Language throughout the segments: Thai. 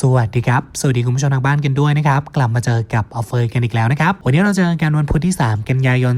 สวัสดีครับ สวัสดีคุณผู้ชมทางบ้านกันด้วยนะครับ กลับมาเจอกับออฟเฟอร์กันอีกแล้วนะครับ วันนี้เราเจอกันวันพุธที่ 3 กันยายน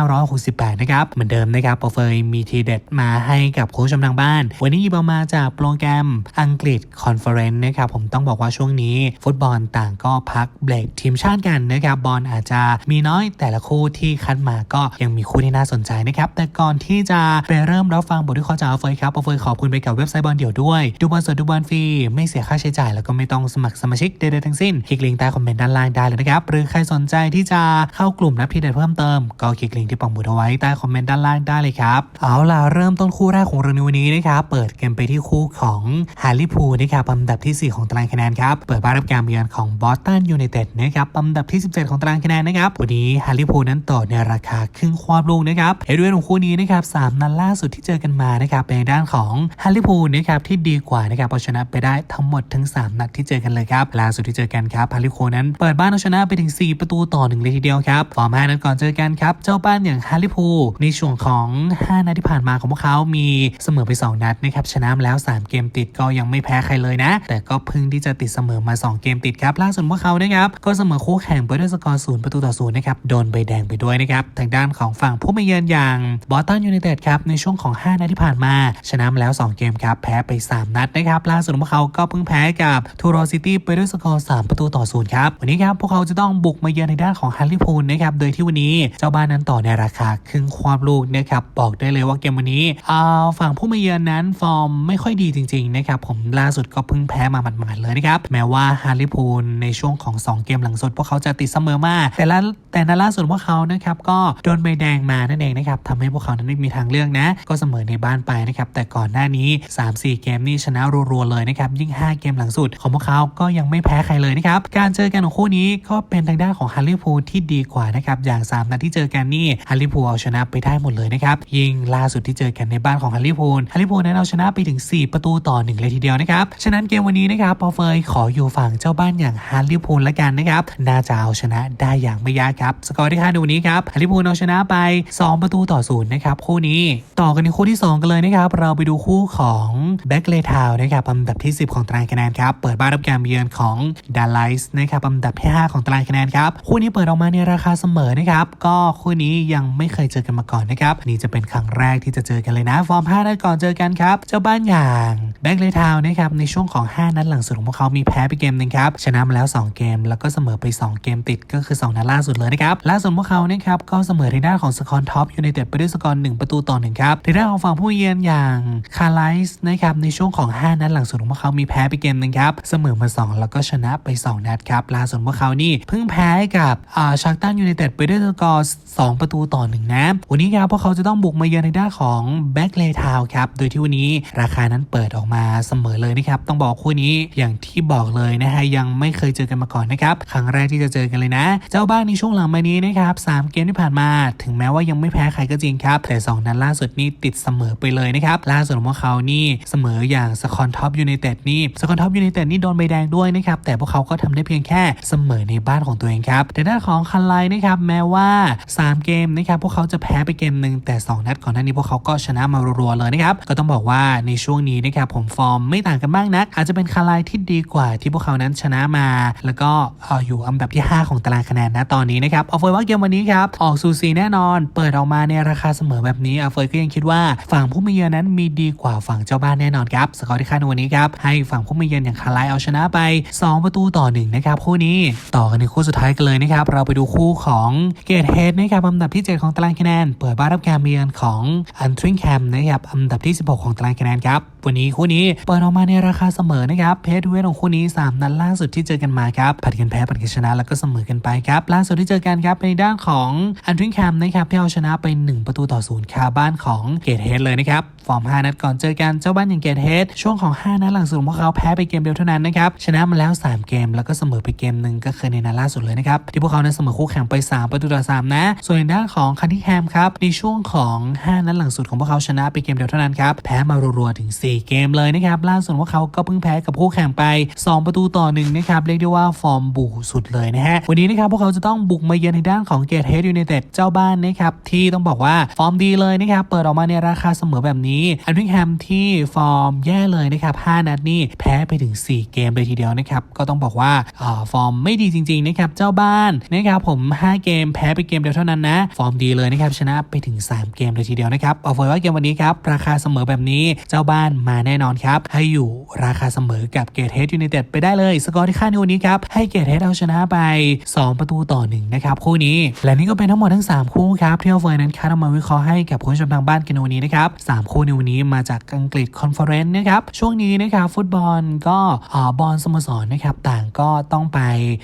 2568 นะครับ เหมือนเดิมนะครับออฟเฟอร์มีทีเด็ดมาให้กับคุณผู้ชมทางบ้าน วันนี้หยิบเอามาจากโปรแกรมอังกฤษคอนเฟอเรนซ์นะครับ ผมต้องบอกว่าช่วงนี้ ฟุตบอลต่างก็พักเบรกทีมชาติกันนะครับ บอลอาจจะมีน้อยแต่ละคู่ที่คัดมาก็ยังมีคู่ที่น่าสนใจนะครับ แต่ก่อนที่จะไปเริ่มรับฟังบทวิเคราะห์จากออฟเฟอร์ครับออฟเฟอร์ขอบคุณไปกับเว็บไซต์บอลเดี่ยวด้วย ดูบอลสดดูบอลฟรีไม่เสียค่าใช้จ่ายแล้วก็ไม่ต้องสมัครสมาชิกใดๆทั้งสิ้น คลิกลิงก์ใต้คอมเมนต์ด้านล่างได้เลยนะครับ หรือใครสนใจที่จะเข้ากลุ่มนับทีเด็ดเพิ่มเติม ก็คลิกลิงก์ที่ปังบุตรเอาไว้ใต้คอมเมนต์ด้านล่างได้เลยครับ เอาล่ะเริ่มต้นคู่แรกของเราในวันนี้นะครับ เปิดเกันไปที่คู่ของฮาริพูนะครับอันดับที่ 4 ของตารางคะแนนครับ เปิดบ้านรับการเยือนของบอสตันยูไนเต็ดนะครับอันดับที่ 17 ของตารางคะแนนนะครับ วันนี้ฮาริพูนั้นต่อในราคาครึ่งความลูกนะครับเฮดเวยของคู่นี้นะครับสามนัดล่าสุดที่เจอกันมานะครับเป็นด้านของฮาริพูนะครับที่ดีกว่านะครับเอาชนะไปได้ทั้งหมดทั้ง3นัดที่เจอกันเลยครับล่าสุดที่เจอกันครับฮาริพูนั้นเปิดบ้านเอาชนะไปถึง 4 ประตูต่อหนึ่งเลยทีเดียวครับฟอร์มห้านัดก่อนเจอกันครับ เจ้าบ้านอย่างฮาริพูในช่วงของ 5 นัดที่ผ่านมาของพวกเขามีเสมอไป 2 นัดนะครับชนะมาแล้ว 3 เกมติดก็ยังไม่แพ้ใครเลยนะ แต่ก็พิ่งที่จะติดเสมอมา 2 เกมติดครับล่าสุดพวกเขานะครับก็เสมอคู่แข่งไปด้วยสกอร์ศูนย์ประตูต่อศูนย์นะครับโดนใบแดงไปด้วยนะครับทางด้านของฝั่งผู้มาเยือนอย่างบอสตันยูไนเต็ดครับในช่วงของ 5 นัดที่ผ่านมา ชนะมาแล้ว 2 เกมครับแพ้ไป 3 นัดนะครับล่าสุดพวกเขาก็เพิ่งแพ้กับทูโรซิตี้ไปด้วยสกอร์3ประตูต่อศูนย์ครับ วันนี้ครับ พวกเขาจะต้องบุกมาเยือนในด้านของฮันลิพูลนะครับ โดยที่วันนี้เจ้าบ้านนั้นต่อในราคาครึ่งความลูกนะครับ บอกได้เลยว่าเกมวันนี้อ่าฝั่งผู้มาเยือนนั้นฟอร์มไม่ค่อยดีจริงๆนะครับผมล่าสุดก็เพิ่งแพ้มาหมาดๆเลยนะครับแม้ว่าฮันลิพูลในช่วงของ 2 เกมหลังสุดพวกเขาจะติดเสมอมาแต่ละแต่ในล่าสุดพวกเขานะครับก็โดนใบแดงมานั่นเองนะครับทำให้พวกเขานั้นไม่มีทางเลือกนะ ก็เสมอในบ้านไปนะครับแต่ก่อนหน้านี้ 3-4 เกมนี่ชนะรัวๆเลยนะครับยิ่ง 5 เกมหลังสุดของพวกเขาก็ยังไม่แพ้ใครเลยนะครับการเจอกันของคู่นี้ก็เป็นทางด้านของฮันลิพูลที่ดีกว่านะครับอย่าง 3 นัดที่เจอกันนี่ฮันลิพูลเอาชนะไปได้หมดเลยนะครับยิงล่าสุดที่เจอกันในบ้านของฮันลิพูลฮันลิพูลนั้นเอาชนะไปถึง 4 ประตูต่อหนึ่งเลยทีเดียวนะครับฉะนั้นเกมวันนี้นะครับปอเฟยขออยู่ฝั่งเจ้าบ้านอย่างฮันลิพูลละกันนะครับน่าจะเอาชนะได้อย่างไม่ยากครับสกอร์ที่คาดในวันนี้ครับฮันลิพูลเอาชนะไป 2 ประตูต่อศูนย์นะครับคู่นี้ต่อกันในคู่ที่ 2 กันเลยนะครับเราไปดูคู่ของแบ็กเลทาวนะครับอันดับที่ 10 ของตารางคะแนนครับ เปิดบ้านรับการเยือนของดัลไลส์นะครับอันดับที่ 5 ของตารางคะแนนครับคู่นี้เปิดออกมาในราคาเสมอนะครับ ก็คู่นี้ยังไม่เคยเจอกันมาก่อนนะครับ นี่จะเป็นครั้งแรกที่จะเจอกันเลยนะ ฟอร์ม 5 นัดก่อนเจอกันครับ เจ้าบ้านอย่างแบ็กเลทาวนะครับในช่วงของ 5 นัดหลังสุดของพวกเขามีแพ้ไปเกมหนึงครับชนะมาแล้ว 2 เกม แล้วก็เสมอไป 2 เกมติดก็คือ 2 นัดล่าสุดเลยนะครับล่าสุดพวกเขานะครับก็เสมอในด้านของสกอร์ท็อปยูไนเต็ดไปด้วยสกอร์1ประตูต่อ1ครับในด้านของฝั่งผู้เยือนอย่างคาร์ไลส์นะครับในช่วงของ 5 นัดหลังสุดของพวกเขามีแพ้ไปเกมหนึงครับ เสมอมา 2 แล้วก็ชนะไป 2 นัดครับล่าสุดพวกเขานี่เพิ่งแพ้กับอ่าชักตันยูไนเต็ดไปด้วยสกอร์2ประตูต่อ1นะวันนี้ครับพวกเขาจะต้องบุกมาเยือนในด้านของแบ็กเลทาวครับโดยที่วันนี้ราคานั้นเปิดออกมาเสมอเลยนะครับต้องบอกคู่นี้อย่างที่บอกเลยนะฮะยังไม่เคยเจอกันมาก่อนนะครับครั้งแรกที่จะเจอกันเลยนะ เจ้าบ้านในช่วงหลังมานี้นะครับสามเกมที่ผ่านมา ถึงแม้ว่ายังไม่แพ้ใครก็จริงครับแต่ 2 นัดล่าสุดนี่ติดเสมอไปเลยนะครับล่าสุดของพวกเขานี่เสมออย่างสกอร์ท็อปยูไนเต็ดนี่สกอร์ท็อปยูไนเต็ดนี่โดนใบแดงด้วยนะครับแต่พวกเขาก็ทำได้เพียงแค่เสมอในบ้านของตัวเองครับแต่ด้านของคันไลนะครับแม้ว่า 3 เกมนะครับพวกเขาจะแพ้ไปเกมหนึ่งแต่ 2 นัดก่อนหน้านี้พวกเขาก็ชนะมารัวๆเลยนะครับก็ต้องบอกว่าในช่วงนี้นะครับผมฟอร์มไม่ต่างกันมากนัก อาจจะเป็นคันไลที่ดีกว่าที่พวกเขานั้นชนะมา แล้วก็ออยู่อันดับที่ 5 ของตารางคะแนนนะตอนนี้นะครับเอาเฟยว่าเกมวันนี้ครับออกสูสีแน่นอน เปิดออกมาในราคาเสมอแบบนี้เอาเฟยก็ยังคิดว่าฝั่งผู้มาเยือนนั้นมีดีกว่าฝั่งเจ้าบ้านแน่นอนครับสกอร์ที่คาดในวันนี้ครับให้ฝั่งผู้มาเยือนอย่างคาร์ไลเอาชนะไป 2 ประตูต่อ1นะครับคู่นี้ต่อกันในคู่สุดท้ายกันเลยนะครับ เราไปดูคู่ของเกตเฮดนะครับอันดับที่ 7 ของตารางคะแนน เปิดบ้านรับการเมืองของอันทริงแคมนะครับอันดับที่ 16 ของตารางคะแนนครับวันนี้คู่นี้เปิดออกมาในราคาเสมอนะครับเพจเวทของคู่นี้ 3 นัดล่าสุดที่เจอกันมาครับผัดกันแพ้ผัดกันชนะแล้วก็เสมอกันไปครับล่าสุดที่เจอกันครับในด้านของอันทริงแคมนะครับที่เอาชนะไป 1 ประตูต่อศูนย์คาบ้านของเกตเฮดเลยนะครับฟอร์ม 5 นัดก่อนเจอกันเจ้าบ้านอย่างเกตเฮดช่วงของ 5 นัดหลังสุดของพวกเขาแพ้ไปเกมเดียวเท่านั้นนะครับชนะมาแล้ว 3 เกมแล้วก็เสมอไปเกมหนึ่งก็คือในนัดล่าสุดเลยนะครับที่พวกเขานั้นเสมอคู่แข่งไป 3 ประตูต่อ3นะส่วนในด้านของคันที่แฮมครับในช่วงของ 5 นัดหลังสุดของพวกเขาชนะไปเกมเดียวเท่านั้นครับแพ้มารัวๆถึง4 เกมเลยนะครับ ล่าสุดว่าเขาก็เพิ่งแพ้กับคู่แข่งไป 2 ประตูต่อหนึ่งนะครับ เรียกได้ว่าฟอร์มบูสุดเลยนะฮะ วันนี้นะครับพวกเขาจะต้องบุกมาเยือนในด้านของเกตเฮดยูไนเต็ดเจ้าบ้านนะครับ ที่ต้องบอกว่าฟอร์มดีเลยนะครับ เปิดออกมาในราคาเสมอแบบนี้อันวิงแฮมที่ฟอร์มแย่เลยนะครับ 5 นัดนี่แพ้ไปถึง 4 เกมเลยทีเดียวนะครับ ก็ต้องบอกว่าอ่าฟอร์มไม่ดีจริงๆนะครับเจ้าบ้านนะครับผม 5 เกมแพ้ไปเกมเดียวเท่านั้นนะ ฟอร์มดีเลยนะครับชนะไปถึง 3 เกมเลยทีเดียวนะครับเอาไว้ว่าเกมวันนี้ครับราคาเสมอแบบนี้เจ้าบ้านมาแน่นอนครับ ให้อยู่ราคาเสมอกับเกตเฮดยูไนเต็ดไปได้เลย สกอร์ที่ค่าในวันนี้ครับให้เกตเฮดเอาชนะไป 2 ประตูต่อหนึ่งนะครับคู่นี้ และนี่ก็เป็นทั้งหมดทั้ง 3 คู่ครับที่เอาเฟยนั้นคัดเอามาวิเคราะห์ให้กับผู้ชมทางบ้านกันในวันนี้นะครับสามคู่ในวันนี้มาจากอังกฤษคอนเฟอเรนซ์นะครับช่วงนี้นะครับฟุตบอลก็อ่าบอลสโมสรนะครับต่างก็ต้องไป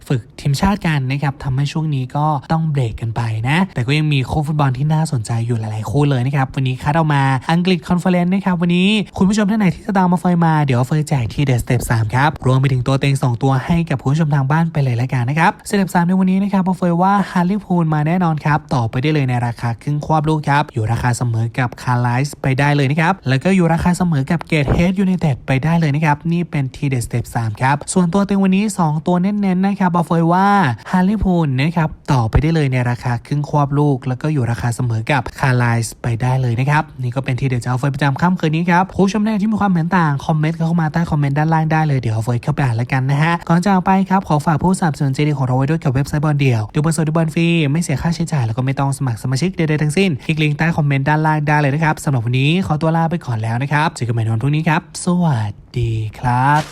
ฝึกทีมชาติกันนะครับทำให้ช่วงนี้ก็ต้องเบรกกันไปนะแต่ก็ยังมีคู่ฟุตบอลที่น่าสนใจอยู่หลายๆคู่เลยนะครับวันนี้คัดเอามาอังกฤษคอนเฟอเรนซ์นะครับวันนี้คุณผู้ชมท่านไหนที่จะตามมาเฟยมาเดี๋ยวเฟยแจกที่เดสเต็ปสามครับรวมไปถึงตัวเต็งสองตัวให้กับผู้ชมทางบ้านไปเลยละกันนะครับสเต็ปสามในวันนี้นะครับเฟยว่าฮาร์ลีพูลมาแน่นอนครับต่อไปได้เลยในราคาครึ่งควบลูกครับอยู่ราคาเสมอกับคาร์ไลส์ไปได้เลยนะครับแล้วก็อยู่ราคาเสมอกับเกตเฮดยูไนเต็ดไปได้เลยนะครับนี่เป็นทีเดสเต็ปสามครับส่วนตัวเต็งวันนี้ 2 ตัวเน้นๆนะครับเฟยว่าฮาร์ลีพูลนะครับต่อไปได้เลยในราคาครึ่งควบลูก แล้วก็อยู่ราคาเสมอกับคาร์ไลส์ไปได้เลยนะครับนี่ก็เป็นทีเด็ดจากเอาเฟยประจำค่ำคืนนี้ครับผู้ชมท่านที่มีความเห็นต่าง คอมเมนต์เข้ามาใต้คอมเมนต์ด้านล่างได้เลย เดี๋ยวเฟิร์สเข้าไปอ่านแล้วกันนะฮะ ก่อนจากไปครับ ขอฝากผู้สนับสนุนใจดีของเราไว้ด้วยกับเว็บไซต์บอลเดียว ดูบอลสดดูบอลฟรี ไม่เสียค่าใช้จ่ายแล้วก็ไม่ต้องสมัครสมาชิกใดๆทั้งสิ้น คลิกลิงก์ใต้คอมเมนต์ด้านล่างได้เลยนะครับสำหรับวันนี้ขอตัวลาไปก่อนแล้วนะครับเจอกันใหม่ในวันพรุ่งนี้ครับ สวัสดีครับ